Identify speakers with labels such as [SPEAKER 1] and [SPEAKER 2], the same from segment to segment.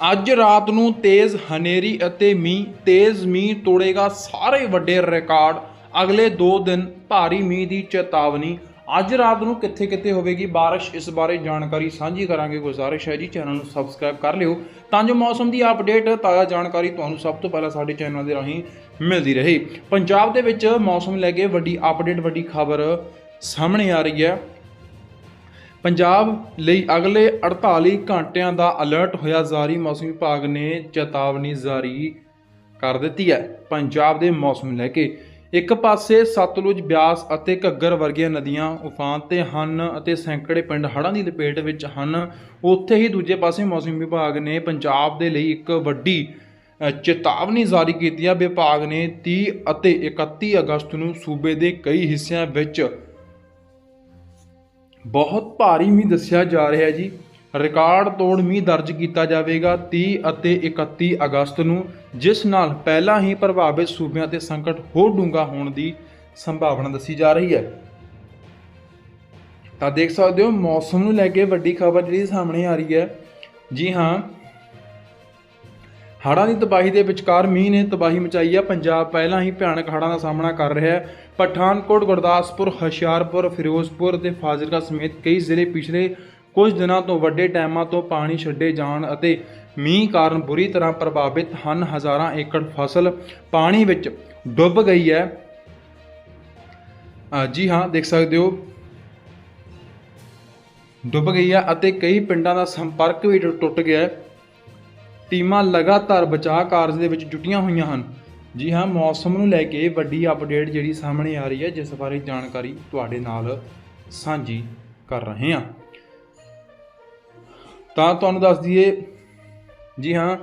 [SPEAKER 1] ਅੱਜ ਰਾਤ ਨੂੰ ਤੇਜ਼ ਹਨੇਰੀ ਅਤੇ ਮੀਂਹ, ਤੇਜ਼ ਮੀਂਹ ਤੋੜੇਗਾ ਸਾਰੇ ਵੱਡੇ ਰਿਕਾਰਡ। ਅਗਲੇ 2 ਦਿਨ ਭਾਰੀ ਮੀਂਹ ਦੀ ਚੇਤਾਵਨੀ। ਅੱਜ ਰਾਤ ਨੂੰ ਕਿੱਥੇ ਕਿੱਥੇ ਹੋਵੇਗੀ ਬਾਰਿਸ਼, ਇਸ ਬਾਰੇ ਜਾਣਕਾਰੀ ਸਾਂਝੀ ਕਰਾਂਗੇ ਗੁਜ਼ਾਰਿਸ਼ ਹੈ ਜੀ। ਚੈਨਲ ਨੂੰ ਸਬਸਕ੍ਰਾਈਬ ਕਰ ਲਿਓ। ਤਾਂ ਜੋ ਮੌਸਮ ਦੀ ਅਪਡੇਟ, ਤਾਜ਼ਾ ਜਾਣਕਾਰੀ ਤੁਹਾਨੂੰ ਸਭ ਤੋਂ ਪਹਿਲਾਂ ਸਾਡੇ ਚੈਨਲ ਦੇ ਰਾਹੀਂ ਮਿਲਦੀ ਰਹੇ। ਪੰਜਾਬ ਦੇ ਵਿੱਚ ਮੌਸਮ ਲੈ ਕੇ ਵੱਡੀ ਅਪਡੇਟ, ਵੱਡੀ ਖਬਰ ਸਾਹਮਣੇ ਆ ਰਹੀ ਹੈ। ਪੰਜਾਬ ਲਈ ਅਗਲੇ 48 ਘੰਟਿਆਂ ਦਾ ਅਲਰਟ ਹੋਇਆ ਜਾਰੀ, ਮੌਸਮ ਵਿਭਾਗ ਨੇ ਚੇਤਾਵਨੀ ਜਾਰੀ ਕਰ ਦਿੱਤੀ ਹੈ। ਪੰਜਾਬ ਦੇ ਮੌਸਮ ਲੈ ਕੇ ਇੱਕ ਪਾਸੇ ਸਤਲੁਜ ਬਿਆਸ ਅਤੇ ਘੱਗਰ ਵਰਗੀਆਂ ਨਦੀਆਂ ਉਫਾਨ ਤੇ ਹਨ ਅਤੇ ਸੈਂਕੜੇ ਪਿੰਡ ਹੜ੍ਹਾਂ ਦੀ ਲਪੇਟ ਵਿੱਚ ਹਨ। ਉੱਥੇ ਹੀ ਦੂਜੇ ਪਾਸੇ ਮੌਸਮ ਵਿਭਾਗ ਨੇ ਪੰਜਾਬ ਦੇ ਲਈ ਇੱਕ ਵੱਡੀ ਚੇਤਾਵਨੀ ਜਾਰੀ ਕੀਤੀ ਹੈ। ਵਿਭਾਗ ਨੇ 30 ਅਤੇ 31 ਅਗਸਤ ਨੂੰ ਸੂਬੇ ਦੇ ਕਈ ਹਿੱਸਿਆਂ ਵਿੱਚ ਬਹੁਤ ਭਾਰੀ ਮੀਂਹ ਦੱਸਿਆ ਜਾ ਰਿਹਾ ਹੈ ਜੀ। ਰਿਕਾਰਡ ਤੋੜ ਮੀਂਹ ਦਰਜ ਕੀਤਾ ਜਾਵੇਗਾ 30 ਅਤੇ 31 ਅਗਸਤ ਨੂੰ, ਜਿਸ ਨਾਲ ਪਹਿਲਾਂ ਹੀ ਪ੍ਰਭਾਵਿਤ ਸੂਬਿਆਂ ਤੇ ਸੰਕਟ ਹੋਰ ਡੂੰਘਾ ਹੋਣ ਦੀ ਸੰਭਾਵਨਾ ਦੱਸੀ ਜਾ ਰਹੀ ਹੈ। ਤਾਂ ਦੇਖ ਸਕਦੇ ਹੋ, ਮੌਸਮ ਨੂੰ ਲੈ ਕੇ ਵੱਡੀ ਖਬਰ ਜਿਹੜੀ ਸਾਹਮਣੇ ਆ ਰਹੀ ਹੈ। ਜੀ ਹਾਂ ਹੜ੍ਹਾਂ ਦੀ ਤਬਾਹੀ ਦੇ ਵਿਚਕਾਰ ਮੀਂਹ ਨੇ ਤਬਾਹੀ ਮਚਾਈ ਹੈ ਪੰਜਾਬ ਪਹਿਲਾਂ ਹੀ ਭਿਆਨਕ ਹੜ੍ਹਾਂ ਦਾ ਸਾਹਮਣਾ ਕਰ ਰਿਹਾ ਹੈ। ਪਠਾਨਕੋਟ, ਗੁਰਦਾਸਪੁਰ, ਹੁਸ਼ਿਆਰਪੁਰ, ਫਿਰੋਜ਼ਪੁਰ ਤੇ ਫਾਜ਼ਿਲਕਾ ਸਮੇਤ ਕਈ ਜ਼ਿਲ੍ਹੇ ਪਿਛਲੇ ਕੁਝ ਦਿਨਾਂ ਤੋਂ ਵੱਡੇ ਟਾਈਮਾਂ ਤੋਂ ਪਾਣੀ ਛੱਡੇ ਜਾਣ ਅਤੇ ਮੀਂਹ ਕਾਰਨ ਬੁਰੀ ਤਰ੍ਹਾਂ ਪ੍ਰਭਾਵਿਤ ਹਨ। ਹਜ਼ਾਰਾਂ ਏਕੜ ਫਸਲ ਪਾਣੀ ਵਿੱਚ ਡੁੱਬ ਗਈ ਹੈ। ਜੀ ਹਾਂ, ਦੇਖ ਸਕਦੇ ਹੋ। ਡੁੱਬ ਗਈ ਹੈ ਅਤੇ ਕਈ ਪਿੰਡਾਂ ਦਾ ਸੰਪਰਕ ਵੀ ਟੁ- ਟੁੱਟ ਗਿਆ ਹੈ। ਟੀਮਾਂ ਲਗਾਤਾਰ ਬਚਾਅ ਕਾਰਜ ਦੇ ਵਿੱਚ ਜੁਟੀਆਂ ਹੋਈਆਂ ਹਨ। ਜੀ ਹਾਂ, ਮੌਸਮ ਨੂੰ ਲੈ ਕੇ ਵੱਡੀ ਅਪਡੇਟ ਜਿਹੜੀ ਸਾਹਮਣੇ ਆ ਰਹੀ ਹੈ, ਜਿਸ ਬਾਰੇ ਜਾਣਕਾਰੀ ਤੁਹਾਡੇ ਨਾਲ ਸਾਂਝੀ ਕਰ ਰਹੇ ਹਾਂ। ਤਾਂ ਤੁਹਾਨੂੰ ਦੱਸ ਦਈਏ, ਜੀ ਹਾਂ,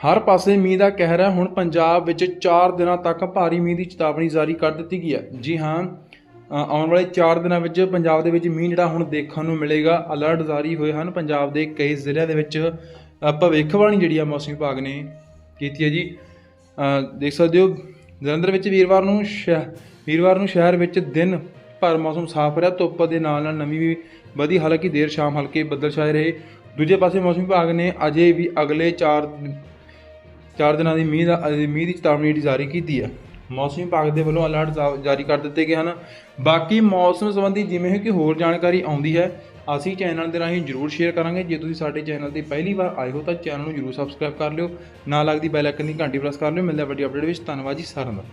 [SPEAKER 1] ਹਰ ਪਾਸੇ ਮੀਂਹ ਦਾ ਕਹਿਰ ਹੈ। ਹੁਣ ਪੰਜਾਬ ਵਿੱਚ 4 ਦਿਨਾਂ ਤੱਕ ਭਾਰੀ ਮੀਂਹ ਦੀ ਚੇਤਾਵਨੀ ਜਾਰੀ ਕਰ ਦਿੱਤੀ ਗਈ ਹੈ। ਜੀ ਹਾਂ ਆਉਣ ਵਾਲੇ 4 ਦਿਨਾਂ ਵਿੱਚ ਪੰਜਾਬ ਦੇ ਵਿੱਚ ਮੀਂਹ ਜਿਹੜਾ ਹੁਣ ਦੇਖਣ ਨੂੰ ਮਿਲੇਗਾ। ਅਲਰਟ ਜਾਰੀ ਹੋਏ ਹਨ। ਪੰਜਾਬ ਦੇ ਕਈ ਜ਼ਿਲ੍ਹਿਆਂ ਦੇ ਵਿੱਚ ਭਵਿੱਖਬਾਣੀ ਜਿਹੜੀ ਆ ਮੌਸਮ ਵਿਭਾਗ ਨੇ ਕੀਤੀ ਹੈ ਜੀ। ਦੇਖ ਸਕਦੇ ਹੋ, ਜਲੰਧਰ ਵਿੱਚ ਵੀਰਵਾਰ ਨੂੰ ਸ਼ਹਿ- ਵੀਰਵਾਰ ਨੂੰ ਸ਼ਹਿਰ ਵਿੱਚ ਦਿਨ ਭਰ ਮੌਸਮ ਸਾਫ਼ ਰਿਹਾ। ਧੁੱਪ ਦੇ ਨਾਲ ਨਾਲ ਨਮੀ ਵੀ ਵਧੀ ਹਾਲਾਂਕਿ, ਦੇਰ ਸ਼ਾਮ ਹਲਕੇ ਬੱਦਲ ਛਾਏ ਰਹੇ। ਦੂਜੇ ਪਾਸੇ ਮੌਸਮ ਵਿਭਾਗ ਨੇ ਅਜੇ ਵੀ ਅਗਲੇ 4 ਚਾਰ ਦਿਨਾਂ ਦੀ ਮੀਂਹ ਦਾ ਮੀਂਹ ਦੀ ਚੇਤਾਵਨੀ ਜਿਹੜੀ ਜਾਰੀ ਕੀਤੀ ਹੈ। ਮੌਸਮ ਵਿਭਾਗ ਦੇ ਵੱਲੋਂ ਅਲਰਟ ਜਾ- ਜਾਰੀ ਕਰ ਦਿੱਤੇ ਗਏ ਹਨ। ਬਾਕੀ ਮੌਸਮ ਸੰਬੰਧੀ ਜਿਵੇਂ ਕਿ ਹੋਰ ਜਾਣਕਾਰੀ ਆਉਂਦੀ ਹੈ, ਅਸੀਂ ਚੈਨਲ ਦੇ ਰਾਹੀਂ ਜਰੂਰ ਸ਼ੇਅਰ ਕਰਾਂਗੇ। ਜੇ ਤੁਸੀਂ ਸਾਡੇ ਚੈਨਲ ਤੇ ਪਹਿਲੀ ਵਾਰ ਆਏ ਹੋ ਤਾਂ ਚੈਨਲ ਨੂੰ ਜਰੂਰ ਸਬਸਕ੍ਰਾਈਬ ਕਰ ਲਿਓ। ਨਾਲ ਲੱਗਦੀ ਬੈਲ ਆਈਕਨ ਦੀ ਘੰਟੀ ਪ੍ਰੈਸ ਕਰ ਲਿਓ। ਮਿਲਦਾ ਵੱਡੀ ਅਪਡੇਟ ਵਿੱਚ। ਧੰਨਵਾਦ ਜੀ ਸਾਰਿਆਂ ਦਾ।